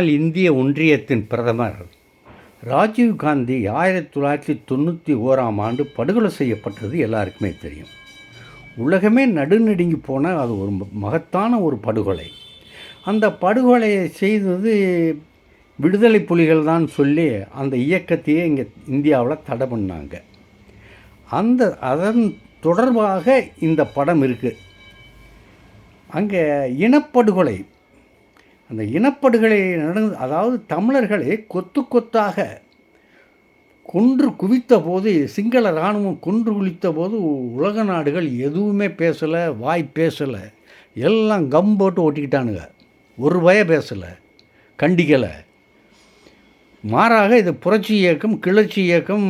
முன்னாள் இந்திய ஒன்றியத்தின் பிரதமர் ராஜீவ் காந்தி ஆயிரத்தி தொள்ளாயிரத்தி தொண்ணூற்றி ஓராம் ஆண்டு படுகொலை செய்யப்பட்டது எல்லாருக்குமே தெரியும். உலகமே நடுநடுங்கி போன அது ஒரு ம- மகத்தான ஒரு படுகொலை. அந்த படுகொலையை செய்தது விடுதலை புலிகள் தான் சொல்லி அந்த இயக்கத்தையே இங்கே இந்தியாவில் தடை பண்ணாங்க. அந்த அதன் தொடர்பாக இந்த படம் இருக்குது அங்கே இனப்படுகொலை அந்த இனப்படுகொலை நடந்து அதாவது தமிழர்களை கொத்து கொத்தாக கொன்று குவித்த போது சிங்கள இராணுவம் கொன்று குளித்த போது உலக நாடுகள் எதுவுமே பேசலை வாய் பேசலை. எல்லாம் கம் போட்டு ஓட்டிக்கிட்டானுங்க ஒரு பய பேசலை கண்டிக்கலை. மாறாக இது புரட்சி இயக்கம் கிளர்ச்சி இயக்கம்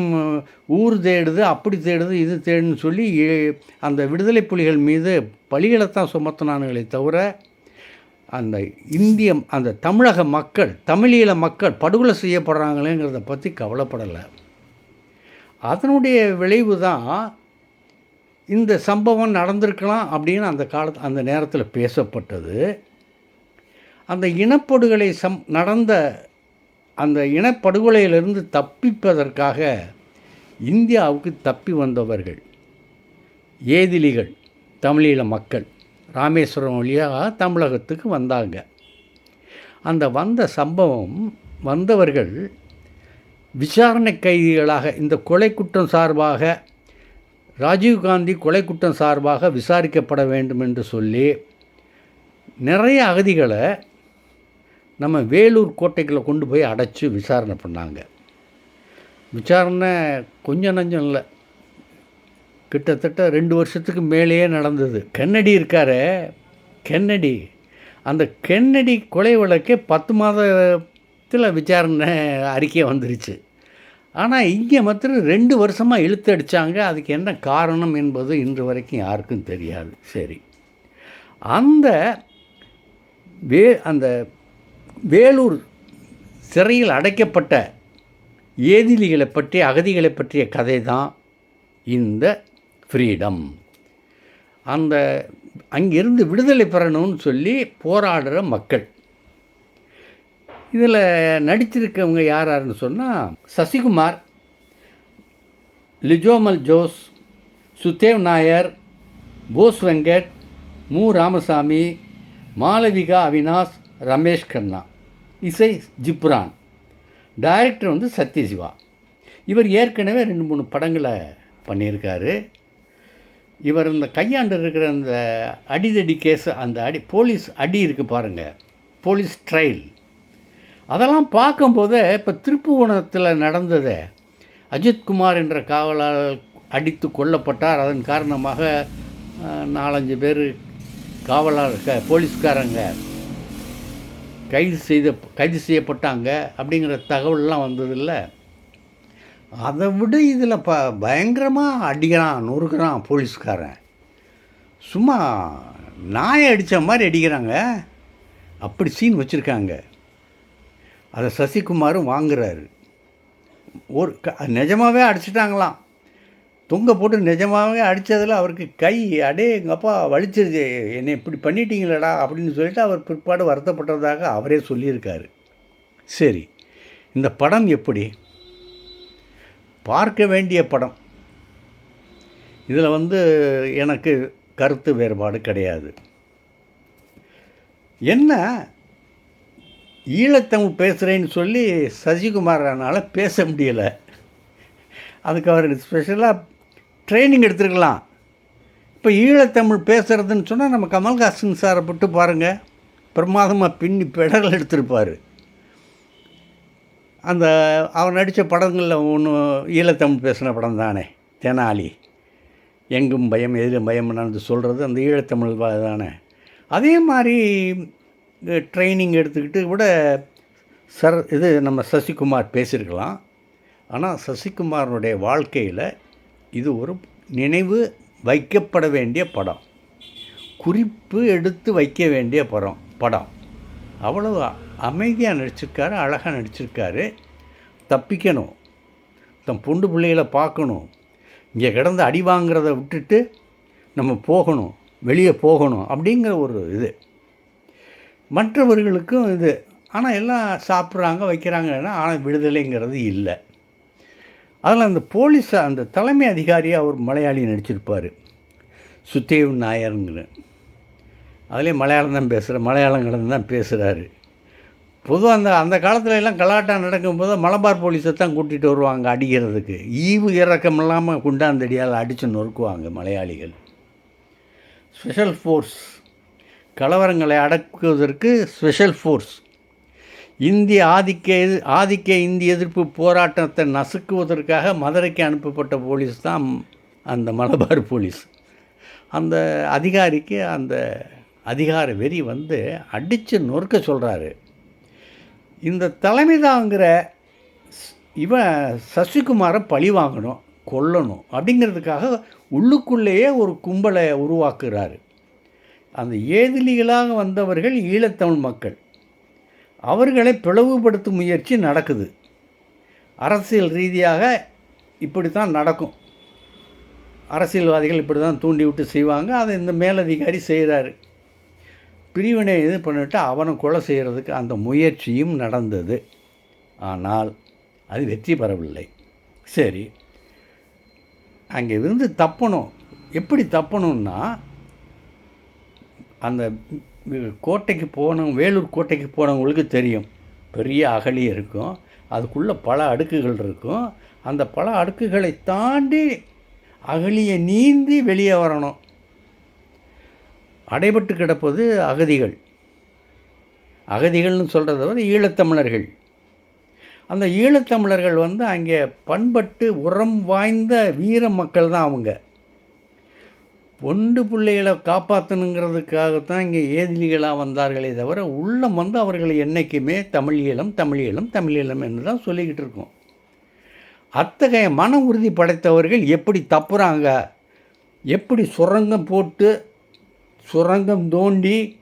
ஊர் தேடுது அப்படி தேடுது இது தேடுன்னு சொல்லி அந்த விடுதலை புலிகள் மீது பழிகளைத்தான் சுமத்தினானுங்களே தவிர அந்த இந்திய அந்த தமிழக மக்கள் தமிழீழ மக்கள் படுகொலை செய்யப்படுறாங்களேங்கிறத பற்றி கவலைப்படலை. அதனுடைய விளைவு தான் இந்த சம்பவம் நடந்திருக்கலாம் அப்படின்னு அந்த காலத்து அந்த நேரத்தில் பேசப்பட்டது. அந்த இனப்படுகொலை சம் நடந்த அந்த இனப்படுகொலையிலிருந்து தப்பிப்பதற்காக இந்தியாவுக்கு தப்பி வந்தவர்கள் ஏதிலிகள் தமிழீழ மக்கள். ராமேஸ்வரம் வழியாக தமிழகத்துக்கு வந்தாங்க. அந்த வந்த சம்பவம் வந்தவர்கள் விசாரணை கைதிகளாக இந்த கொலை குற்றம் சார்பாக ராஜீவ்காந்தி கொலை குற்றம் சார்பாக விசாரிக்கப்பட வேண்டும் என்று சொல்லி நிறைய அகதிகளை நம்ம வேலூர் கோட்டைக்குள்ள கொண்டு போய் அடைச்சி விசாரணை பண்ணாங்க. விசாரணை கொஞ்சம் நஞ்சம் இல்லை. கிட்டத்தட்ட ரெண்டு வருஷத்துக்கு மேலேயே நடந்தது. கென்னடி இருக்கார் கென்னடி. அந்த கென்னடி கொலை வழக்கே பத்து மாதத்தில் விசாரணை அறிக்கை வந்துருச்சு. ஆனால் இங்கே மாத்திரம் ரெண்டு வருஷமாக இழுத்து அடித்தாங்க அதுக்கு என்ன காரணம் என்பது இன்று வரைக்கும் யாருக்கும் தெரியாது. சரி. அந்த வே அந்த வேலூர் சிறையில் அடைக்கப்பட்ட ஏதிலிகளை பற்றி அகதிகளை பற்றிய கதை தான் இந்த ஃப்ரீடம் அந்த அங்கிருந்து விடுதலை பெறணும்னு சொல்லி போராடுற மக்கள். இதில் நடிச்சிருக்கவங்க யார் யாருன்னு சொன்னால் சசிகுமார் லிஜோமல் ஜோஸ் சுதேவ் நாயர் போஸ் வெங்கட் மு. ராமசாமி மாலவிகா அவினாஷ் ரமேஷ் கண்ணா. இசை ஜிப்ரான். டைரக்டர் வந்து சத்யசிவா. இவர் ஏற்கனவே ரெண்டு மூணு படங்களை பண்ணியிருக்காரு. இவர் இந்த கையாண்டு இருக்கிற அந்த அடிதடி கேஸ் அந்த அடி போலீஸ் அடி இருக்குது பாருங்கள் போலீஸ் ட்ரையல். அதெல்லாம் பார்க்கும்போது இப்போ திருப்புவனத்தில் நடந்ததை அஜித்குமார் என்ற காவலாளர் அடித்து கொல்லப்பட்டார். அதன் காரணமாக நாலஞ்சு பேர் காவலாளர் க போலீஸ்காரங்க கைது செய்த கைது செய்யப்பட்டாங்க அப்படிங்கிற தகவல்லாம் வந்ததில்ல. அதை விட இதில் ப பயங்கரமாக அடிக்கிறான் நொறுக்கிறான் போலீஸ்காரன். சும்மா நாயை அடித்த மாதிரி அடிக்கிறாங்க. அப்படி சீன் வச்சுருக்காங்க. அதை சசிகுமாரும் வாங்குறாரு. ஒரு க நிஜமாகவே அடிச்சிட்டாங்களாம். தொங்க போட்டு நிஜமாகவே அடித்ததில் அவருக்கு கை அடே எங்கள் அப்பா வலிச்சிருச்சு என்னை இப்படி பண்ணிட்டீங்களடா அப்படின்னு சொல்லிட்டு அவர் பிற்பாடு வருத்தப்பட்டதாக அவரே சொல்லியிருக்காரு. சரி இந்த படம் எப்படி? பார்க்க வேண்டிய படம். இதில் வந்து எனக்கு கருத்து வேறுபாடு கிடையாது. என்ன? ஈழத்தமிழ் பேசுகிறேன்னு சொல்லி சசிகுமாரனால் பேச முடியலை. அதுக்கு அவர் ஸ்பெஷலாக ட்ரைனிங் எடுத்துருக்கலாம். இப்போ ஈழத்தமிழ் பேசுகிறதுன்னு சொன்னால் நம்ம கமல்ஹாசன் சாரை போட்டு பாருங்கள் பிரமாதமாக பின்னி பெடல் எடுத்திருப்பார். அந்த அவர் நடித்த படங்களில் ஒன்று ஈழத்தமிழ் பேசின படம் தானே தெனாலி. எங்கும் பயம் எதிலும் பயம் நடந்து சொல்கிறது அந்த ஈழத்தமிழ் தானே. அதே மாதிரி ட்ரைனிங் எடுத்துக்கிட்டு கூட சர் இது நம்ம சசிகுமார் பேசியிருக்கலாம். ஆனால் சசிகுமாரனுடைய வாழ்க்கையில் இது ஒரு நினைவு வைக்கப்பட வேண்டிய படம். குறிப்பு எடுத்து வைக்க வேண்டிய படம் படம். அவ்வளோதான் அமைதியாக நடிச்சிருக்காரு அழகாக நடிச்சிருக்காரு. தப்பிக்கணும். தன் பொண்டு பிள்ளைகளை பார்க்கணும். இங்கே கிடந்து அடி வாங்கிறத விட்டுட்டு நம்ம போகணும். வெளியே போகணும் அப்படிங்கிற ஒரு இது. மற்றவர்களுக்கும் இது. ஆனால் எல்லாம் சாப்பிட்றாங்க வைக்கிறாங்கன்னா ஆனால் விடுதலைங்கிறது இல்லை. அதில் அந்த போலீஸ் அந்த தலைமை அதிகாரியாக அவர் மலையாளி நடிச்சிருப்பார். சுத்தேவ் நாயருங்கிற அதிலே மலையாளம் தான் பேசுகிற மலையாளம் கடந்து தான் பேசுகிறாரு பொதுவாக அந்த அந்த காலத்துல எல்லாம் கலாட்டம் நடக்கும்போது மலபார் போலீஸை தான் கூட்டிகிட்டு வருவாங்க அடிக்கிறதுக்கு. ஈவு இறக்கம் இல்லாமல் குண்டாந்தடியால் அடித்து நொறுக்குவாங்க மலையாளிகள். Special force. கலவரங்களை அடக்குவதற்கு ஸ்பெஷல் ஃபோர்ஸ். இந்திய ஆதிக்க எது ஆதிக்க இந்திய எதிர்ப்பு போராட்டத்தை நசுக்குவதற்காக மதுரைக்கு அனுப்பப்பட்ட போலீஸ் தான் அந்த மலபார் போலீஸ். அந்த அதிகாரிக்கு அந்த அதிகார வெறி வந்து அடித்து நொறுக்க சொல்கிறாரு இந்த தலைமை தாங்கிற இவன் சசிகுமாரை பழி வாங்கணும் கொல்லணும் அப்படிங்கிறதுக்காக உள்ளுக்குள்ளேயே ஒரு கும்பலை உருவாக்குறாரு. அந்த ஏதிலிகளாக வந்தவர்கள் ஈழத்தமிழ் மக்கள். அவர்களை பிளவுபடுத்தும் முயற்சி நடக்குது. அரசியல் ரீதியாக இப்படி தான் நடக்கும். அரசியல்வாதிகள் இப்படி தான் தூண்டி விட்டு செய்வாங்க. அதை இந்த மேலதிகாரி செய்கிறாரு பிரிவினை இது பண்ணிட்டு அவனை கொலை செய்கிறதுக்கு அந்த முயற்சியும் நடந்தது. ஆனால் அது வெற்றி பெறவில்லை. சரி. அங்கே இருந்து தப்பணும். எப்படி தப்பணும்னா அந்த கோட்டைக்கு போனவங்க வேலூர் கோட்டைக்கு போனவங்களுக்கு தெரியும். பெரிய அகழி இருக்கும். அதுக்குள்ளே பல அடுக்குகள் இருக்கும். அந்த பல அடுக்குகளை தாண்டி அகழியை நீந்தி வெளியே வரணும். அடைபட்டு கிடப்பது அகதிகள். அகதிகள்னு சொல்கிறத விட ஈழத்தமிழர்கள். அந்த ஈழத்தமிழர்கள் வந்து அங்கே பண்பட்டு உரம் வாய்ந்த வீர மக்கள் தான் அவங்க. பொண்டு பிள்ளைகளை காப்பாற்றணுங்கிறதுக்காகத்தான் இங்கே ஏதிலிகளாக வந்தார்களே தவிர உள்ளம் வந்து அவர்கள் என்றைக்குமே தமிழீழம் தமிழீழம் தமிழீழம் என்று தான் சொல்லிக்கிட்டு இருக்கோம். அத்தகைய மன உறுதி படைத்தவர்கள் எப்படி தப்புறாங்க? எப்படி சுரங்கம் போட்டு சுரங்கம் தோண்டி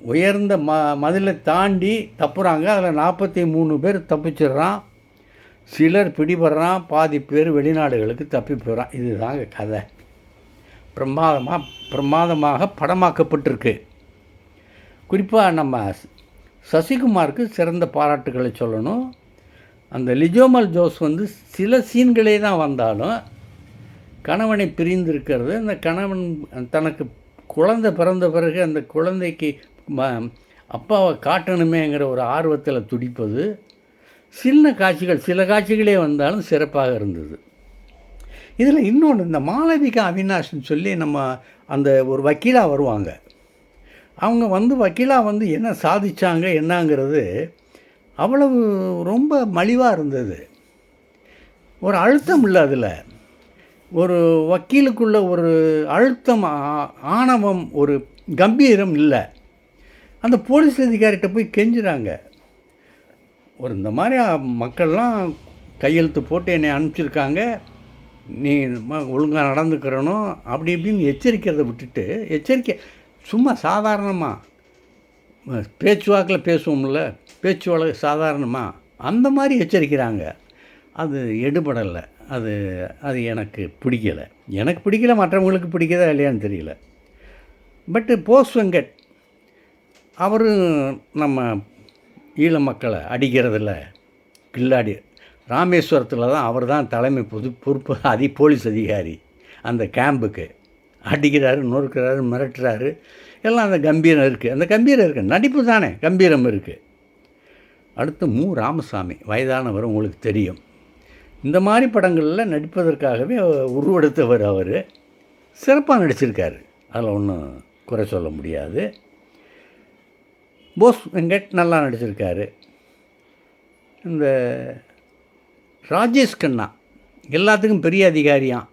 உயர்ந்த ம மதிலை தாண்டி தப்புறாங்க. அதில் நாற்பத்தி மூணு பேர் தப்பிச்சிடுறான். சிலர் பிடிபடுறான். பாதி பேர் வெளிநாடுகளுக்கு தப்பி போகிறான் இதுதாங்க கதை. பிரமாதமாக பிரமாதமாக படமாக்கப்பட்டிருக்கு. குறிப்பாக நம்ம சசிகுமாருக்கு சிறந்த பாராட்டுகளை சொல்லணும். அந்த லிஜோமல் ஜோஸ் வந்து சில சீன்களே தான் வந்தாலும் கணவனை பிரிந்திருக்கிறது. அந்த கணவன் தனக்கு குழந்தை பிறந்த பிறகு அந்த குழந்தைக்கு ம அப்பாவை காட்டணுமேங்கிற ஒரு ஆர்வத்தில் துடிப்பது சின்ன காட்சிகள் சில காட்சிகளே வந்தாலும் சிறப்பாக இருந்தது. இதில் இன்னொன்று இந்த மாளவிகா அவினாஷ்னு சொல்லி நம்ம அந்த ஒரு வக்கீலாக வருவாங்க. அவங்க வந்து வக்கீலாக வந்து என்ன சாதிச்சாங்க என்னங்கிறது அவ்வளவு ரொம்ப மலிவாக இருந்தது. ஒரு அழுத்தம் இல்லை அதில். ஒரு வக்கீலுக்குள்ள ஒரு அழுத்தம் ஆ- ஆணவம் ஒரு கம்பீரம் இல்லை. அந்த போலீஸ் அதிகாரிகிட்ட போய் கெஞ்சுறாங்க. ஒரு இந்த மாதிரி மக்கள்லாம் கையெழுத்து போட்டு என்னை அனுப்பிச்சிருக்காங்க. நீ ஒழுங்காக நடந்துக்கிறனும் அப்படி இப்படின்னு எச்சரிக்கிறதை விட்டுட்டு எச்சரிக்கை சும்மா சாதாரணமாக பேச்சுவாக்கில் பேசுவோம்ல பேச்சு வழக்கு சாதாரணமாக அந்த மாதிரி எச்சரிக்கிறாங்க. அது எடுபடலை. அது அது எனக்கு பிடிக்கலை. எனக்கு பிடிக்கல மற்றவங்களுக்கு பிடிக்கதா இல்லையான்னு தெரியல. பட்டு போஸ் வெங்கட் அவரும் நம்ம ஈழ மக்களை அடிக்கிறதில்ல கில்லாடி ராமேஸ்வரத்தில் தான் அவர் தான் தலைமை பொது பொறுப்பு அதி போலீஸ் அதிகாரி. அந்த கேம்புக்கு அடிக்கிறாரு நொறுக்கிறாரு மிரட்டுறாரு. எல்லாம் அந்த கம்பீரம் இருக்குது அந்த கம்பீரம் இருக்குது நடிப்பு தானே கம்பீரம் இருக்குது அடுத்து மு. ராமசாமி வயதானவர் உங்களுக்கு தெரியும். இந்த மாதிரி படங்களில் நடிப்பதற்காகவே உருவெடுத்தவர் அவர். சிறப்பாக நடிச்சிருக்காரு. அதில் ஒன்றும் குறை சொல்ல முடியாது. போஸ் வெங்கட் நல்லா நடிச்சிருக்காரு. இந்த ராஜேஷ் கண்ணா எல்லாத்துக்கும் பெரிய அதிகாரியாம்.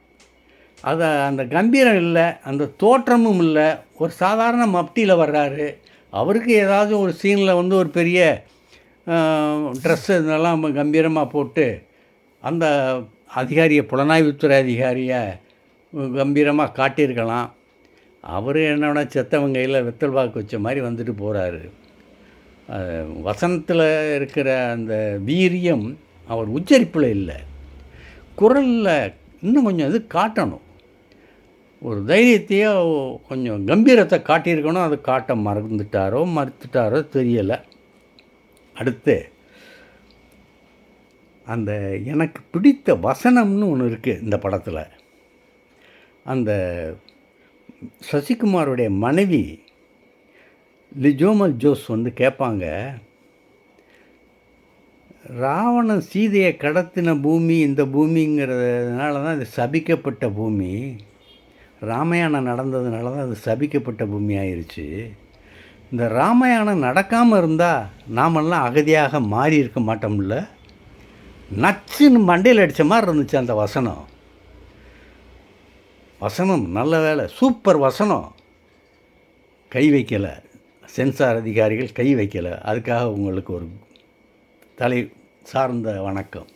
அதை அந்த கம்பீரம் இல்லை அந்த தோற்றமும் இல்லை ஒரு சாதாரண மப்டியில் வர்றாரு. அவருக்கு ஏதாவது ஒரு சீனில் வந்து ஒரு பெரிய ட்ரெஸ்ஸு இதெல்லாம் கம்பீரமாக போட்டு அந்த அதிகாரியை புலனாய்வுத்துறை அதிகாரியை கம்பீரமாக காட்டியிருக்கலாம். அவர் என்னோட செத்தவங்க கையில் வெத்தல் வாக்கு வச்ச மாதிரி வந்துட்டு போகிறாரு வசனத்தில் இருக்கிற அந்த வீரியம் அவர் உச்சரிப்பில் இல்லை. குரலில் இன்னும் கொஞ்சம் இது காட்டணும். ஒரு தைரியத்தையோ கொஞ்சம் கம்பீரத்தை காட்டியிருக்கணும். அது காட்ட மறந்துட்டாரோ மறுத்துட்டாரோ தெரியலை. அடுத்து அந்த எனக்கு பிடித்த வசனம்னு ஒன்று இருக்குது இந்த படத்தில். அந்த சசிகுமாருடைய மனைவி லிஜோமல் ஜோஸ் வந்து கேட்பாங்க ராவணன் சீதையை கடத்தின பூமி இந்த பூமிங்கிறதுனால தான் இது சபிக்கப்பட்ட பூமி. ராமாயணம் நடந்ததுனால தான் அது சபிக்கப்பட்ட பூமி ஆயிருச்சு. இந்த ராமாயணம் நடக்காமல் இருந்தால் நாமெல்லாம் அகதியாக மாறி இருக்க மாட்டோம்ல? நச்சுன்னு மண்டையில் அடித்த மாதிரி இருந்துச்சு அந்த வசனம். வசனம் நல்ல வேலை. சூப்பர் வசனம். கை வைக்கலை. சென்சார் அதிகாரிகள் கை வைக்கலை. அதுக்காக உங்களுக்கு ஒரு தலை சார்ந்த வணக்கம்.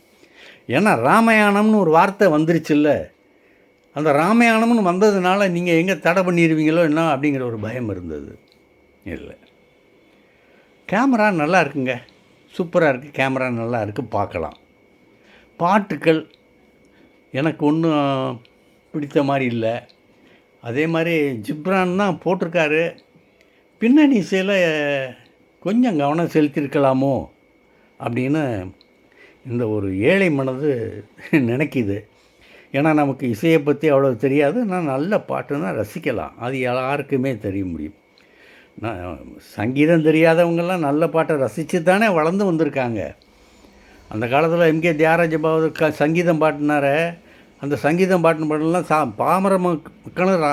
ஏன்னா ராமாயணம்னு ஒரு வார்த்தை வந்துருச்சுல்ல. அந்த ராமாயணம்னு வந்ததுனால நீங்கள் எங்கே தடை பண்ணிடுவீங்களோ என்ன அப்படிங்கிற ஒரு பயம் இருந்தது. இல்லை. கேமரா நல்லா இருக்குங்க. சூப்பராக இருக்குது கேமரா நல்லா இருக்குது பார்க்கலாம். பாட்டுக்கள் எனக்கு ஒன்றும் பிடித்த மாதிரி இல்லை. அதே மாதிரி ஜிப்ரான் தான் போட்டிருக்காரு. பின்னணி இசையில் கொஞ்சம் கவனம் செலுத்தியிருக்கலாமோ அப்படின்னு இந்த ஒரு ஏழை மனது நினைக்கிது. ஏன்னா நமக்கு இசையை பற்றி அவ்வளோ தெரியாது. நான் நல்ல பாட்டுன்னா ரசிக்கலாம். அது யாருக்குமே தெரிய முடியும். நான் சங்கீதம் தெரியாதவங்கெல்லாம் நல்ல பாட்டை ரசித்து தானே வளர்ந்து வந்திருக்காங்க. அந்த காலத்தில் எம்கே தியாகராஜ பாபு க சங்கீதம் பாட்டினார அந்த சங்கீதம் பாட்டின பாடலாம் சா பாமர மக்களும் ர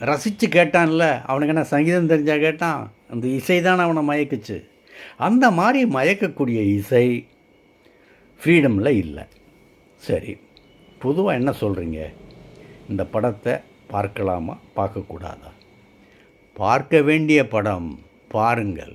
ரசித்து கேட்டான்ல. அவனுக்கு என்ன சங்கீதம் தெரிஞ்சால் கேட்டான். அந்த இசை தான் அவனை மயக்குச்சு. அந்த மாதிரி மயக்கக்கூடிய இசை ஃப்ரீடமில் இல்லை. சரி பொதுவாக என்ன சொல்கிறீங்க இந்த படத்தை பார்க்கலாமா? பார்க்கக்கூடாதா? பார்க்க வேண்டிய படம் பாருங்கள்.